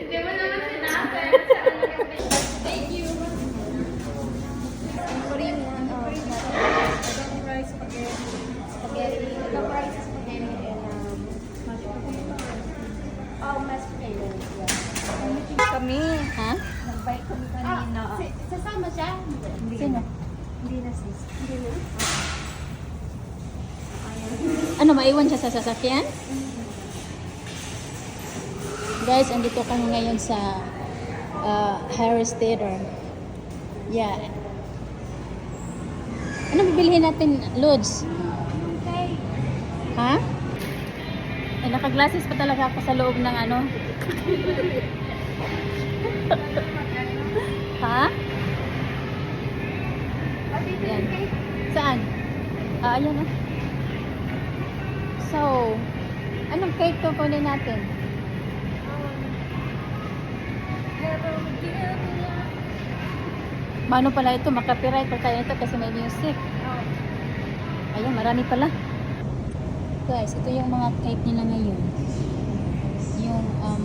Hindi mo naman sinabi. Thank you. Kami. Ha? Nag-bike kami kanina. Ah, si- sasama siya? Hindi Sino? Hindi na sis. Hindi na. Ano, maiwan siya sa sasakyan? Guys, andito kami ngayon sa uh, Harris Theater. Yeah. Ano bibilihin natin, Lods? Okay. Ha? Eh, naka-glasses pa talaga ako sa loob ng ano. ha? Yan. Saan? Ah, ayan ah. So, anong cake to kunin natin? Mano pala ito, makapiright pa tayo nito kasi may music. Ayan, marami pala. Guys, ito yung mga cake nila ngayon. Yung, um,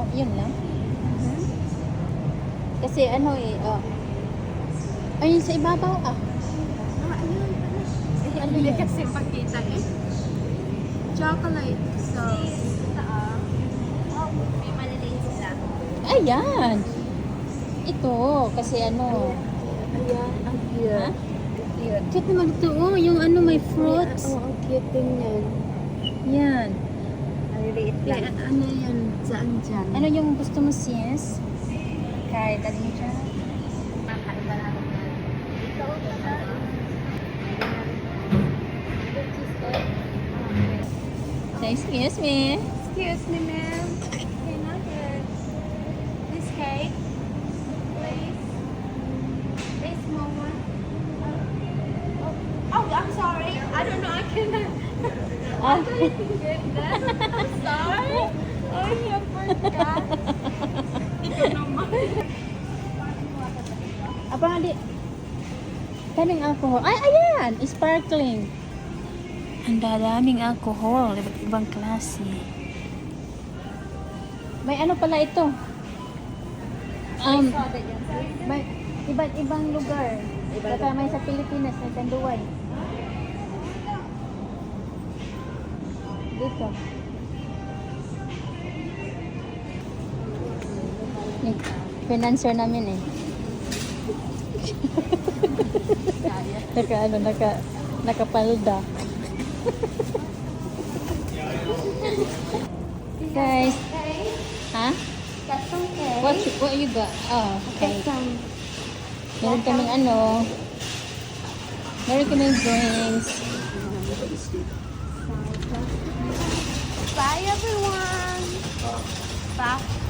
oh, yun lang. Kasi ano eh, oh, ayun sa ibabaw ah. Ah, ayun pala. Eh, ano yun? kasi pakita eh. Chocolate sauce. Maliliit sila. Ayan. Ito, kasi ano, Ayan, ang ha? cute. Cute. Naman ito, oh, yung ano may fruits. Oo, ang cute din yan. Yan. Maliliit Eh, lang. ano yan? Saan dyan? Ano yung gusto mo, sis? Kahit alin siya. Pakaiba natin yan. Ito, excuse me. Excuse me, ma'am. Can I get this cake, please? This small one. Oh, oh, I'm sorry. I don't know. I cannot. Get that. I'm sorry. Oh, I forgot. Ikaw naman. Aba, di. Kaming alcohol. Ay, ayan! Sparkling. Ang dadaming alcohol. Iba't ibang klase. May ano pala ito? Um, may iba't ibang lugar. Baka may sa Pilipinas, may Tanduay. Dito. Yung financer namin eh. naka ano, naka, nakapalda. Guys, ha? Got some cake. What you got? Oh, okay. Got some. Meron kaming ano, meron kaming drinks. everyone. Bye. Bye.